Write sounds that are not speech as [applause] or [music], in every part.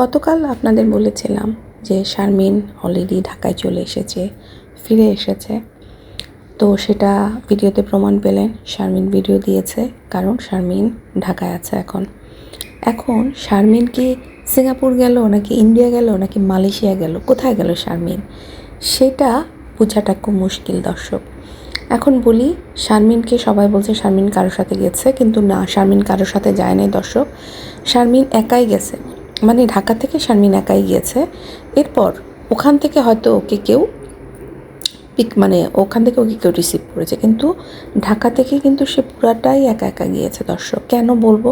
গতকাল আপনাদের বলেছিলাম যে শারমিন অলরেডি ঢাকায় চলে এসেছে, ফিরে এসেছে। তো সেটা ভিডিওতে প্রমাণ পেলেন, শারমিন ভিডিও দিয়েছে, কারণ শারমিন ঢাকায় আছে এখন। এখন শারমিন কি সিঙ্গাপুর গেল, নাকি ইন্ডিয়া গেল, নাকি মালয়েশিয়া গেল? কোথায় গেল শারমিন? সেটা বোঝাটা খুব মুশকিল দর্শক। এখন বলি, শারমিনকে সবাই বলছে শারমিন কারোর সাথে গেছে, কিন্তু না, শারমিন কারোর সাথে যায় নাই দর্শক। শারমিন একাই গেছে। মানে ঢাকা থেকে শারমিন একাই গিয়েছে। এরপর ওখান থেকে হয়তো ওকে কেউ পিক মানে ওখান থেকে ওকে কেউ রিসিভ করেছে। কিন্তু ঢাকা থেকে কিন্তু সে পুরাটাই একা একা গিয়েছে দর্শক। কেন বলব?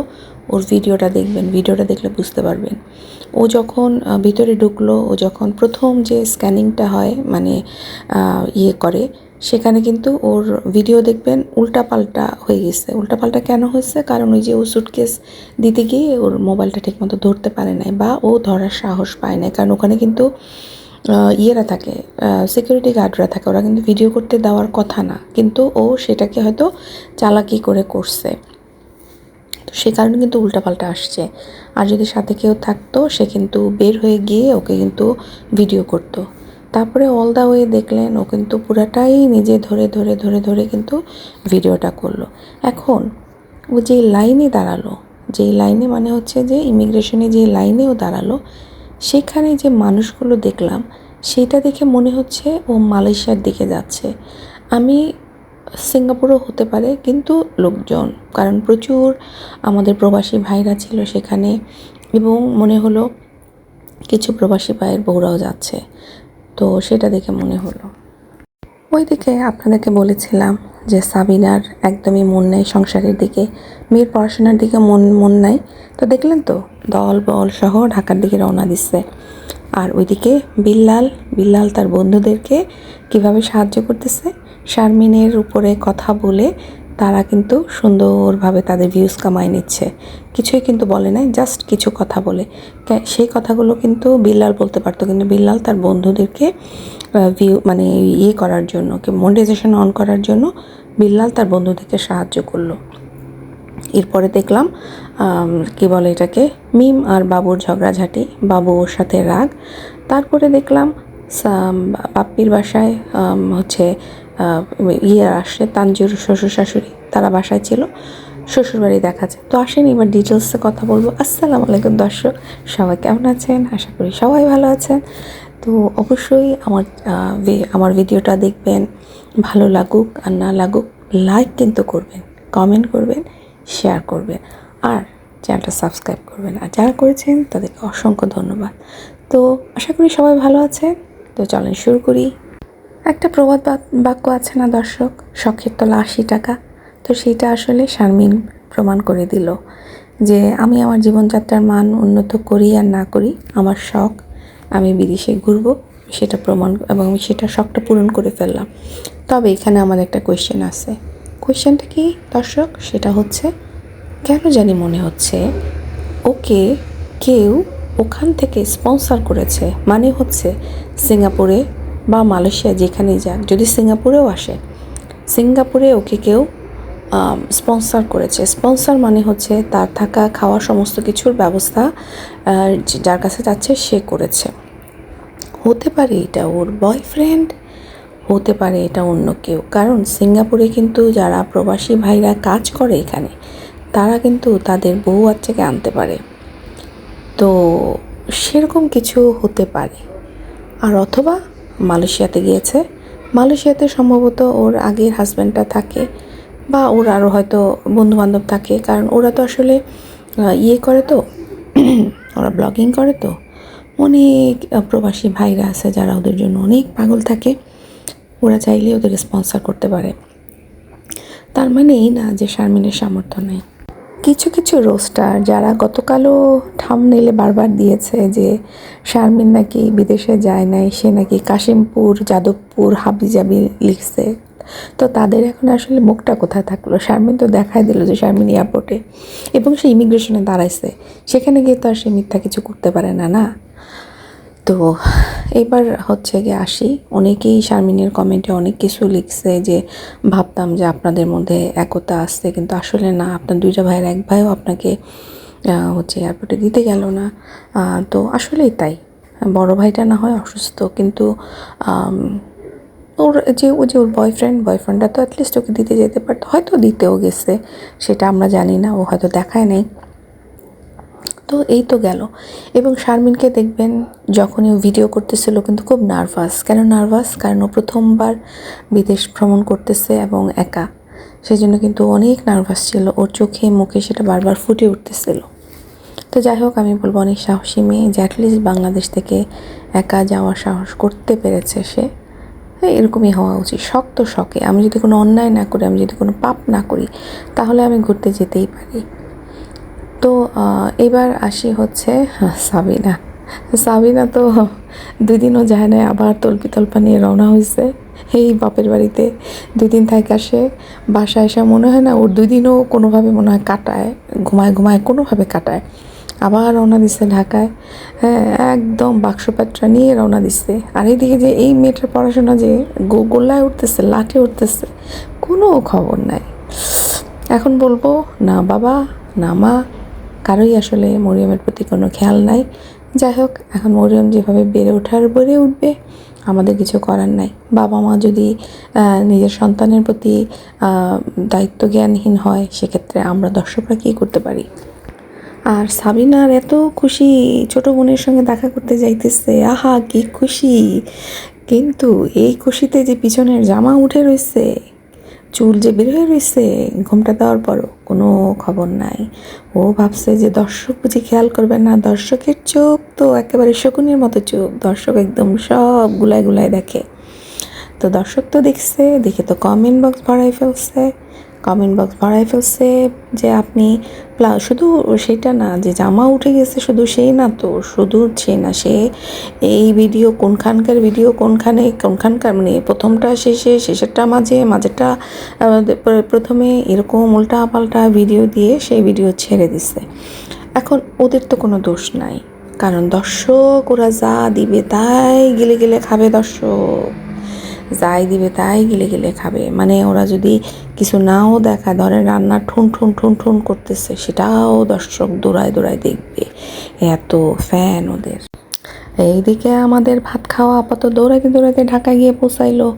ওর ভিডিওটা দেখবেন, ভিডিওটা দেখলে বুঝতে পারবেন। ও যখন ভিতরে ঢুকলো, ও যখন প্রথম যে স্ক্যানিংটা হয় মানে ইয়ে করে সেখানে কিন্তু ওর ভিডিও দেখবেন উল্টাপাল্টা হয়ে গেছে। উল্টাপাল্টা কেন হয়েছে? কারণ ওই যে ও সুটকেস দিতে গিয়ে ওর মোবাইলটা ঠিকমতো ধরতে পারে নাই বা ও ধরার সাহস পায় নাই। কারণ ওখানে কিন্তু ইয়েরা থাকে সিকিউরিটি গার্ডরা থাকে। ওরা কিন্তু ভিডিও করতে দেওয়ার কথা না। কিন্তু ও সেটাকে হয়তো চালাকি করে করছে। তো সে কারণে কিন্তু উল্টাপাল্টা আসছে। আর যদি সাথে কেউ থাকতো, সে কিন্তু বের হয়ে গিয়ে ওকে কিন্তু ভিডিও করতো। তারপরে অল দ্য ওয়ে দেখলেন, ও কিন্তু পুরাটাই নিজে ধরে ধরে ধরে ধরে কিন্তু ভিডিওটা করল। এখন ও যে লাইনে দাঁড়াল যেই লাইনে মানে হচ্ছে যে ইমিগ্রেশনে যে লাইনে ও দাঁড়াল, সেখানে যে মানুষগুলো দেখলাম, সেটা দেখে মনে হচ্ছে ও মালয়েশিয়ার দিকে যাচ্ছে। আমি সিঙ্গাপুরও হতে পারে, কিন্তু লোকজন, কারণ প্রচুর আমাদের প্রবাসী ভাইরা ছিল সেখানে এবং মনে হলো কিছু প্রবাসী ভাইয়ের বউরাও যাচ্ছে। তো সেটা দেখে মনে হলো। ওইদিকে আপনাদেরকে বলেছিলাম যে সাবিনার একদমই মন নেই সংসারের দিকে, মেয়ের পড়াশোনার দিকে মন মন নাই। তো দেখলেন তো, দল, বল সহ ঢাকার দিকে রওনা দিচ্ছে। আর ওইদিকে বিল্লাল বিল্লাল তার বন্ধুদেরকে কীভাবে সাহায্য করতেছে, শারমিনের উপরে কথা বলে তারা কিন্তু সুন্দরভাবে তাদের ভিউজ কামায় নিচ্ছে। কিছুই কিন্তু বলে নাই জাস্ট কিছু কথা বলে। সেই কথাগুলো কিন্তু বিল্লাল বলতে পারতো, কিন্তু বিল্লাল তার বন্ধুদেরকে ভিউ মানে ইয়ে করার জন্য মনিটাইজেশন অন করার জন্য বিল্লাল তার বন্ধুদেরকে সাহায্য করল। এরপরে দেখলাম কি বলে এটাকে, মিম আর বাবুর ঝগড়াঝাটি, বাবু ওর সাথে রাগ। তারপরে দেখলাম বাপ্পির বাসায় হচ্ছে ইয়ে আসছে তানজির শ্বশুর শাশুড়ি, তারা বাসায় ছিল, শ্বশুরবাড়ি দেখাচ্ছে তো আসেন, এবার ডিটেলসে কথা বলব। আসসালামু আলাইকুম দর্শক, সবাই কেমন আছেন? আশা করি সবাই ভালো আছেন। তো অবশ্যই আমার আমার ভিডিওটা দেখবেন, ভালো লাগুক আর না লাগুক লাইক কিন্তু করবেন কমেন্ট করবেন শেয়ার করবেন, আর চ্যানেলটা সাবস্ক্রাইব করবেন। আর যারা করেছেন, তাদেরকে অসংখ্য ধন্যবাদ। তো আশা করি সবাই ভালো আছেন। তো চলেন শুরু করি। একটা প্রবাদ বাক- বাক্য আছে না, দর্শক? শখের তলা আশি টাকা। তো সেটা আসলে শারমিন প্রমাণ করে দিল যে আমি আমার জীবনযাত্রার মান উন্নত করি আর না করি আমার শখ। আমি বিদেশে ঘুরবো সেটা প্রমাণ এবং আমি সেটা শখটা পূরণ করে ফেললাম। তবে এখানে আমার একটা কোয়েশ্চেন আছে। কোয়েশ্চেনটা কি, দর্শক? সেটা হচ্ছে, কেন জানি মনে হচ্ছে ওকে কেউ ওখান থেকে স্পন্সর করেছে। মানে হচ্ছে, সিঙ্গাপুরে বা মালয়েশিয়া যেখানেই যাক, যদি সিঙ্গাপুরেও আসে, সিঙ্গাপুরে ওকে কেউ স্পন্সর করেছে। স্পন্সর মানে হচ্ছে তার থাকা খাওয়া সমস্ত কিছুর ব্যবস্থা যার কাছে যাচ্ছে সে করেছে। হতে পারে এটা ওর বয়ফ্রেন্ড হতে পারে এটা অন্য কেউ। কারণ সিঙ্গাপুরে কিন্তু যারা প্রবাসী ভাইরা কাজ করে এখানে, তারা কিন্তু তাদের বউ বাচ্চাকে আনতে পারে। তো সেরকম কিছু হতে পারে। আর অথবা মালয়েশিয়াতে গিয়েছে। মালয়েশিয়াতে সম্ভবত ওর আগের হাজব্যান্ডটা থাকে বা ওর আরও হয়তো বন্ধু বান্ধব থাকে, কারণ ওরা তো আসলে ইয়ে করে তো, [clears throat] ওরা ব্লগিং করে তো। অনেক প্রবাসী ভাইরা আছে যারা ওদের জন্য অনেক পাগল থাকে। ওরা চাইলে ওদের স্পন্সর করতে পারে। তার মানে এই না যে শারমিনের সামর্থ্য নেই। কিছু কিছু রোস্টার যারা গতকালও ঠাম নিলে বারবার দিয়েছে যে শারমিন নাকি বিদেশে যায় নাই, সে নাকি কাশিমপুর, যাদবপুর, হাবিজাবি লিখছে। তো তাদের এখন আসলে মুখটা কোথায় থাকল? শারমিন তো দেখাই দিল যে শারমিন এয়ারপোর্টে এবং সে ইমিগ্রেশনে দাঁড়াইছে। সেখানে গিয়ে তো আর সে মিথ্যা কিছু করতে পারে না না? তো এবার হচ্ছে গিয়ে আসি। অনেকেই শারমিনের কমেন্টে অনেক কিছু লিখছে যে, ভাবতাম যে আপনাদের মধ্যে একতা আসছে, কিন্তু আসলে না, আপনার দুইটা ভাইয়ের এক ভাইও আপনাকে হচ্ছে এয়ারপোর্টে দিতে গেল না। তো আসলেই তাই। বড় ভাইটা না হয় অসুস্থ, কিন্তু ওর যে, ও যে ওর বয়ফ্রেন্ড বয়ফ্রেন্ডটা তো অ্যাটলিস্ট ওকে দিতে যেতে পারতো, হয়তো দিতেও গেছে, সেটা আমরা জানি না, ও হয়তো দেখায় নাই। তো এই তো গেল। এবং শারমিনকে দেখবেন যখনই ও ভিডিও করতেছিল কিন্তু খুব নার্ভাস কেন নার্ভাস কারণ ও প্রথমবার বিদেশ ভ্রমণ করতেছে এবং একা। সেই জন্য কিন্তু অনেক নার্ভাস ছিল। ওর চোখে, মুখে সেটা বারবার ফুটে উঠতেছিল। তো যাই হোক, আমি বলব অনেক সাহসী মেয়ে যে অ্যাটলিস্ট বাংলাদেশ থেকে একা যাওয়ার সাহস করতে পেরেছে সে। এরকমই হওয়া উচিত। শক্ত শখে। আমি যদি কোনো অন্যায় না করি, আমি যদি কোনো পাপ না করি, তাহলে আমি ঘুরতে যেতেই পারি। তো এবার আসি হচ্ছে সাবিনা। সাবিনা তো দুই দিনও যায় না আবার তল্পি তল্পা নিয়ে রওনা হয়েছে এই বাপের বাড়িতে দুই দিন থাকে আসে, বাসায় এসে মনে হয় না ওর দুই দিনও কোনোভাবে মনে হয় কাটায়, ঘুমায় ঘুমায় কোনোভাবে কাটায়। আবার রওনা দিচ্ছে ঢাকায় হ্যাঁ একদম বাক্সপাত্রা নিয়ে রওনা দিচ্ছে আর এইদিকে যে এই মেয়েটার পড়াশোনা যে গোল্লায় উঠতেছে, লাঠে উঠতেছে, কোনো খবর নাই। এখন বলব, না বাবা, না মা কারোই আসলে মরিয়মের প্রতি কোনো খেয়াল নাই। যাই হোক, এখন মরিয়ম যেভাবে বেড়ে ওঠার, বেড়ে উঠবে, আমাদের কিছু করার নাই। বাবা মা যদি নিজের সন্তানের প্রতি দায়িত্ব জ্ঞানহীন হয়, সেক্ষেত্রে আমরা দর্শকরা কী করতে পারি? আর সাবিনার এত খুশি, ছোট বোনের সঙ্গে দেখা করতে যাইতেছে, আহা, কি খুশি! কিন্তু এই খুশিতে যে পিছনের জামা উঠে রয়েছে চুল যে বের হয়ে রয়েছে ঘুমটা দেওয়ার পরও কোনো খবর নাই। ও ভাবছে যে দর্শক বুঝি খেয়াল করবে না, দর্শকের চোখ তো একেবারে শকুনের মতো চোখ। দর্শক একদম সব গুলায় গুলায় দেখে। তো দর্শক তো দেখছে, দেখে তো কমেন্ট বক্স ভরাই ফেলছে। কমেন্ট বক্স ভরাই ফেলছে যে আপনি প্লা, শুধু সেটা না, যে জামা উঠে গেছে শুধু সেই না তো, শুধু সে না, সে এই ভিডিও কোনখানকার ভিডিও কোনখানে, কোনখানকার মানে প্রথমটা, শেষে, শেষেরটা, মাঝে, মাঝেরটা প্রথমে এরকম উল্টা পাল্টা ভিডিও দিয়ে সেই ভিডিও ছেড়ে দিছে। এখন ওদের তো কোনো দোষ নাই, কারণ দর্শক ওরা যা দিবে তাই গেলে গেলে খাবে দর্শক। যাই দিবে তাই গিলে গিলে খাবে। মানে ওরা যদি কিছু নাও দেখা ধরে রান্না ঠুন ঠুন ঠুন ঠুন করতেছে, সেটাও দর্শক দৌড়ায় দৌড়ায় দেখবে। এত ফ্যান ওদের। এইদিকে আমাদের ভাত খাওয়া আপাতত দৌড়াইতে দৌড়াতে ঢাকা গিয়ে পৌঁছাইলো।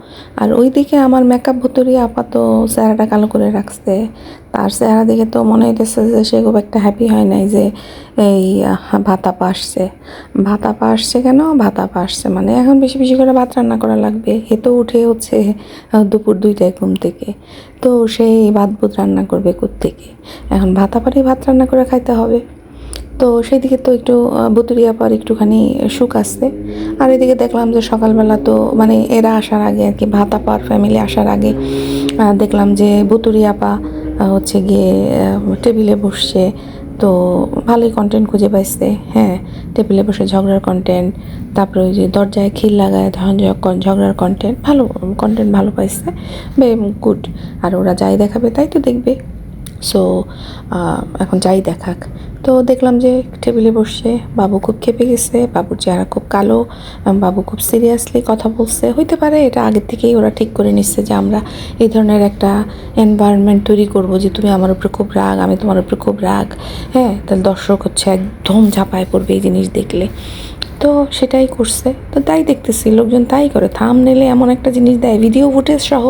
আর ওইদিকে আমার মেকআপ ভুতুরি আপাতত চেহারাটা কালো করে রাখছে। তার চেহারা দেখে তো মনে হইতেছে যে সে খুব একটা হ্যাপি হয় নাই যে এই ভাত আপা আসছে। ভাত আপা আসছে কেন? ভাত আপা আসছে মানে এখন বেশি বেশি করে ভাত রান্না করা লাগবে। হে তো উঠে হচ্ছে দুপুর দুইটায় ঘুম থেকে। তো সেই ভাত বুত রান্না করবে থেকে এখন ভাত আপারই ভাত রান্না করে খাইতে হবে। তো সেই দিকে তো একটু বুতুরিয়া পর একটুখানি সুখ আসছে আর এদিকে দেখলাম যে সকালবেলা তো মানে এরা আসার আগে আর কি ভাতাপার ফ্যামিলি আসার আগে দেখলাম যে বুতুরিয়াপা হচ্ছে গিয়ে টেবিলে বসছে। তো ভালোই কন্টেন্ট খুঁজে পাইছে হ্যাঁ টেবিলে বসে ঝগড়ার কন্টেন্ট তারপরে ওই যে দরজায় খিল লাগায় ঝগড়ার কন্টেন্ট ভালো কন্টেন্ট ভালো পাইছে বে গুড। আর ওরা যাই দেখাবে তাই তো দেখবে। সো এখন যাই দেখাক। তো দেখলাম যে টেবিলে বসে বাবু খুব খেপে গেছে, বাবুর চেহারা খুব কালো বাবু খুব সিরিয়াসলি কথা বলছে। হইতে পারে এটা আগের থেকেই ওরা ঠিক করে নিচ্ছে যে আমরা এই ধরনের একটা এনভায়রনমেন্ট তৈরি করব যে তুমি আমার উপরে খুব রাগ, আমি তোমার উপরে খুব রাগ। হ্যাঁ তাহলে দর্শক হচ্ছে একদম ঝাঁপায় পড়বে এই জিনিস দেখলে। তো সেটাই করছে। তো তাই দেখতেছি, লোকজন তাই করে। থাম নেলে এমন একটা জিনিস দেয় ভিডিও ফুটেজ সহ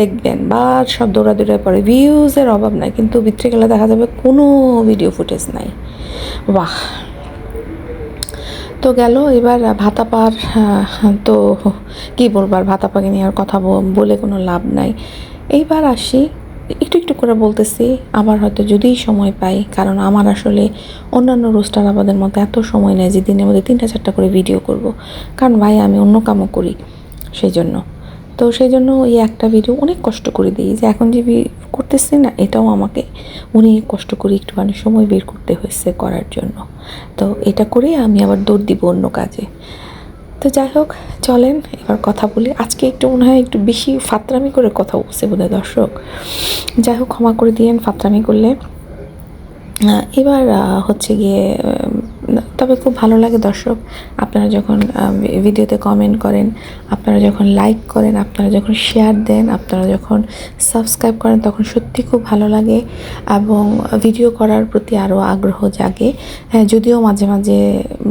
দেখবেন। বা সব দৌড়া দৌড়ায় পড়ে ভিউজের অভাব নাই, কিন্তু ভিতরে গেলে দেখা যাবে কোনো ভিডিও ফুটেজ নাই। বাহ! তো গেল, এবার ভাতাপার তো কি বলব আর ভাতাপাকে নিয়ে আর কথা বলে কোনো লাভ নাই। এইবার আসি একটু একটু করে বলতেছি, আবার হয়তো যদি সময় পাই, কারণ আমার আসলে অন্যান্য রোস্টার আবাদের মতো এত সময় নেয় যে দিনের মধ্যে তিনটা চারটা করে ভিডিও করব। কারণ ভাই, আমি অন্য কামও করি সেই জন্য তো সেই জন্য এই একটা ভিডিও অনেক কষ্ট করে দিই যে এখন যে করতেছি না, এটাও আমাকে অনেক কষ্ট করে একটুখানি সময় বের করতে হয়েছে করার জন্য। তো এটা করে আমি আবার দৌড় দিব অন্য কাজে। তো যাই হোক, চলেন, এবার কথা বলি। আজকে একটু মনে হয় একটু বেশি ফাতরামি করে কথা বলছে বোধহয় দর্শক। যাই হোক, ক্ষমা করে দিয়েন, ফাতরামি করলে। এবার হচ্ছে গিয়ে তবে খুব ভালো লাগে দর্শক। আপনারা যখন ভিডিওতে কমেন্ট করেন, আপনারা যখন লাইক করেন, আপনারা যখন শেয়ার দেন, আপনারা যখন সাবস্ক্রাইব করেন, তখন সত্যি খুব ভালো লাগে এবং ভিডিও করার প্রতি আরও আগ্রহ জাগে। হ্যাঁ যদিও মাঝে মাঝে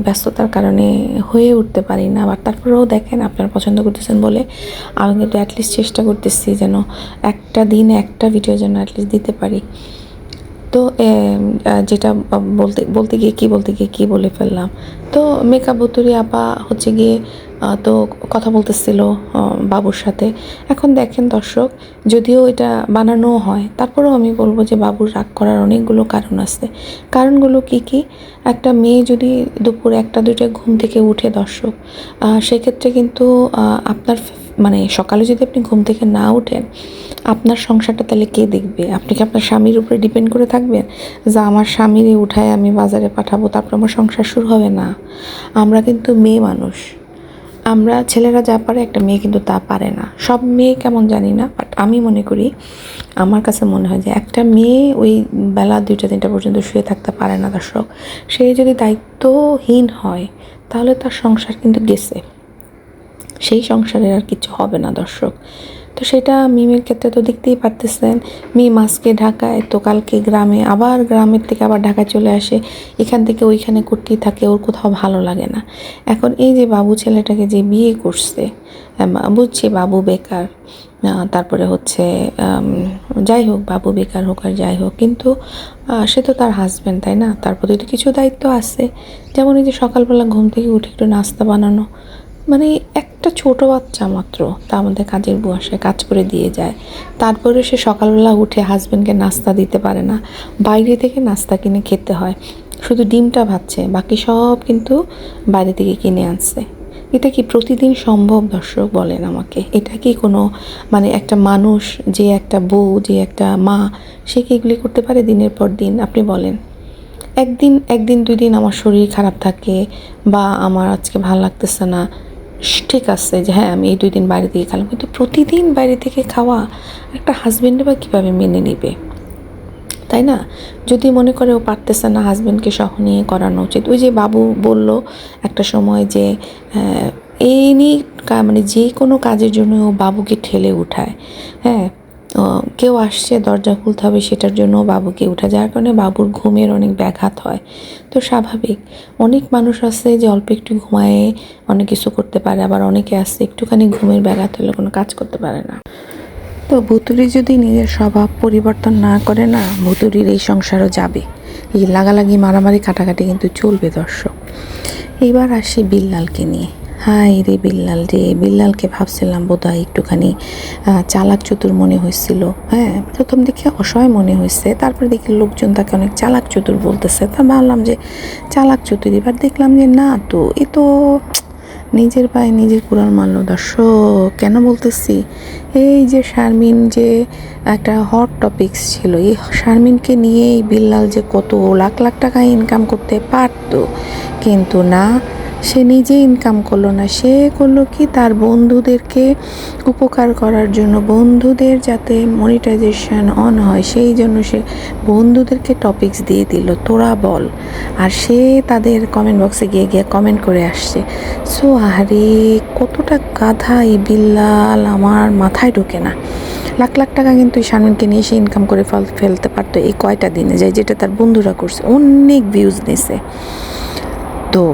ব্যস্ততার কারণে হয়ে উঠতে পারি না, আবার তারপরেও দেখেন আপনারা পছন্দ করতেছেন বলে, আমি কিন্তু অ্যাটলিস্ট চেষ্টা করতেছি যেন একটা দিনে একটা ভিডিও যেন অ্যাটলিস্ট দিতে পারি। তো যেটা বলতে বলতে গিয়ে কি, বলতে গিয়ে কি বলে ফেললাম। তো মেকআপ বুতুরি আপা হচ্ছে গিয়ে তো কথা বলতেছিল বাবুর সাথে। এখন দেখেন দর্শক, যদিও এটা বানানো হয়, তারপরেও আমি বলব যে বাবুর রাগ করার অনেকগুলো কারণ আছে। কারণগুলো কি কি? একটা মেয়ে যদি দুপুর একটা, দুইটা ঘুম থেকে উঠে দর্শক সেক্ষেত্রে কিন্তু আপনার মানে সকালে যদি আপনি ঘুম থেকে না উঠেন আপনার সংসারটা তাহলে কে দেখবে? আপনি কি আপনার স্বামীর উপরে ডিপেন্ড করে থাকবেন? যে আমার স্বামীরে উঠায় আমি বাজারে পাঠাবো, তারপর আমার সংসার শুরু হবে না। আমরা কিন্তু মেয়ে মানুষ। আমরা ছেলেরা যা পারে একটা মেয়ে কিন্তু তা পারে না। সব মেয়ে কেমন জানি না বাট আমি মনে করি, আমার কাছে মনে হয় যে একটা মেয়ে ওই বেলা দুইটা, তিনটা পর্যন্ত শুয়ে থাকতে পারে না দর্শক। সে যদি দায়িত্বহীন হয়, তাহলে তার সংসার কিন্তু গেছে। সেই সংসারের আর কিছু হবে না দর্শক। তো সেটা মিমের ক্ষেত্রে তো দেখতেই পারতেছেন। মিম আজকে ঢাকায়, তো কালকে গ্রামে, আবার গ্রামের থেকে আবার ঢাকায় চলে আসে। এখান থেকে ওইখানে করতেই থাকে, ওর কোথাও ভালো লাগে না। এখন এই যে বাবু ছেলেটাকে যে বিয়ে করছে বুঝছি বাবু বেকার তারপরে হচ্ছে যাই হোক, বাবু বেকার হোক আর যাই হোক, কিন্তু সে তো তার হাজব্যান্ড তাই না? তার প্রতি তো কিছু দায়িত্ব আছে। যেমন এই যে সকালবেলা ঘুম থেকে উঠে একটু নাস্তা বানানো মানে একটা ছোট বাচ্চা মাত্র, তা আমাদের কাজের আসে, কাজ করে দিয়ে যায়। তারপরে সে সকালবেলা উঠে হাজব্যান্ডকে নাস্তা দিতে পারে না। বাইরে থেকে নাস্তা কিনে খেতে হয়। শুধু ডিমটা ভাজছে, বাকি সব কিন্তু বাইরে থেকে কিনে আনছে। এটা কি প্রতিদিন সম্ভব দর্শক বলেন আমাকে? এটা কি কোনো মানে একটা মানুষ, যে একটা বউ, যে একটা মা, সে কি এগুলি করতে পারে দিনের পর দিন? আপনি বলেন। একদিন একদিন দুই দিন আমার শরীর খারাপ থাকে বা আমার আজকে ভালো লাগতেছে না ঠিক আছে যে হ্যাঁ আমি এই দুই দিন বাইরে থেকে খেলাম। কিন্তু প্রতিদিন বাইরে থেকে খাওয়া একটা হাজব্যান্ডে বা কীভাবে মেনে নেবে? তাই না? যদি মনে করে ও পারতেছে না হাজব্যান্ডকে সহ নিয়ে করানো উচিত। ওই যে বাবু বলল একটা সময় যে এই নিয়ে মানে যে কোনো কাজের জন্য ও বাবুকে ঠেলে উঠায়। হ্যাঁ কেউ আসছে, দরজা খুলতে হবে সেটার জন্য বাবুকে উঠা, যার কারণে বাবুর ঘুমের অনেক ব্যাঘাত হয়। তো স্বাভাবিক। অনেক মানুষ আছে যে অল্প একটু ঘুমায়ে অনেক কিছু করতে পারে, আবার অনেকে আছে একটুখানি ঘুমের ব্যাঘাত হলে কোনো কাজ করতে পারে না। তো ভুতুরি যদি নিজের স্বভাব পরিবর্তন না করে না ভুতুরির এই সংসারও যাবে। এই লাগালাগি, মারামারি, কাটাকাটি কিন্তু চলবে দর্শক। এইবার আসি বিল্লালকে নিয়ে। হাই রে বিল্লাল রে, বিল্লালকে ভাবছিলাম বোধহয় একটুখানি চালাক চতুর মনে হয়েছিল। হ্যাঁ প্রথম দেখে অসহায় মনে হয়েছে, তারপরে দেখি লোকজন তাকে অনেক চালাক চতুর বলতেছে। তা ভাবলাম যে চালাক চতুর, এবার দেখলাম যে না তো, এ তো নিজের পায়ে নিজের কুড়াল মারলো দর্শক, কেন বলতেছি? এই যে শারমিন যে একটা হট টপিক্স ছিল, এই শারমিনকে নিয়েই বিল্লাল যে কত লাখ লাখ টাকা ইনকাম করতে পারতো, কিন্তু না সে নিজে ইনকাম করল না। সে করল কি? তার বন্ধুদেরকে উপকার করার জন্য। বন্ধুদের যাতে মনিটাইজেশন অন হয়, সেই জন্য সে বন্ধুদেরকে টপিকস দিয়ে দিল। তোরা বল। আর সে তাদের কমেন্ট বক্সে গিয়ে গিয়ে কমেন্ট করে আসছে। সো আরে কতটা গাধা এই বিল্লাল আমার মাথায় ঢোকে না। লাখ লাখ টাকা কিন্তু শারমিনকে নিয়ে সে ইনকাম করে ফেল, ফেলতে পারতো এই কয়টা দিনে। যায় যেটা তার বন্ধুরা করছে, অনেক ভিউজ নিছে। তো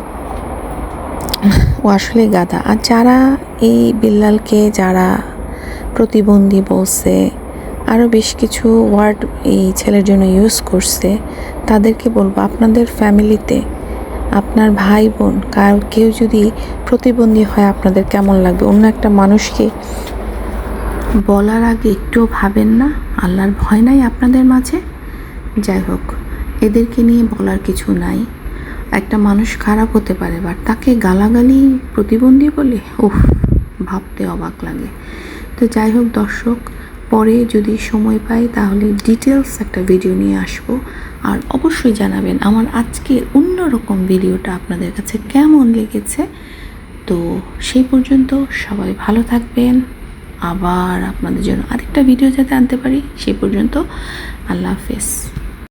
ও আসলে গাধা। আর যারা এই বিল্লালকে, যারা প্রতিবন্ধী বলছে আরও বেশ কিছু ওয়ার্ড এই ছেলের জন্য ইউজ করছে, তাদেরকে বলব, আপনাদের ফ্যামিলিতে আপনার ভাই বোন, কার কেউ যদি প্রতিবন্ধী হয়, আপনাদের কেমন লাগবে? অন্য একটা মানুষকে বলার আগে একটুও ভাবেন না, আল্লাহর ভয় নাই আপনাদের মাঝে? যাই হোক, এদেরকে নিয়ে বলার কিছু নাই। একটা মানুষ খারাপ হতে পারে বাট তাকে গালাগালি, প্রতিবন্ধী বলে, উফ, ভাবতে অবাক লাগে। তো যাই হোক দর্শক, পরে যদি সময় পাই তাহলে ডিটেলস একটা ভিডিও নিয়ে আসব। আর অবশ্যই জানাবেন আমার আজকের অন্যরকম ভিডিওটা আপনাদের কাছে কেমন লেগেছে। তো সেই পর্যন্ত সবাই ভালো থাকবেন। আবার আপনাদের জন্য আরেকটা ভিডিও যাতে আনতে পারি সেই পর্যন্ত আল্লাহ হাফেজ।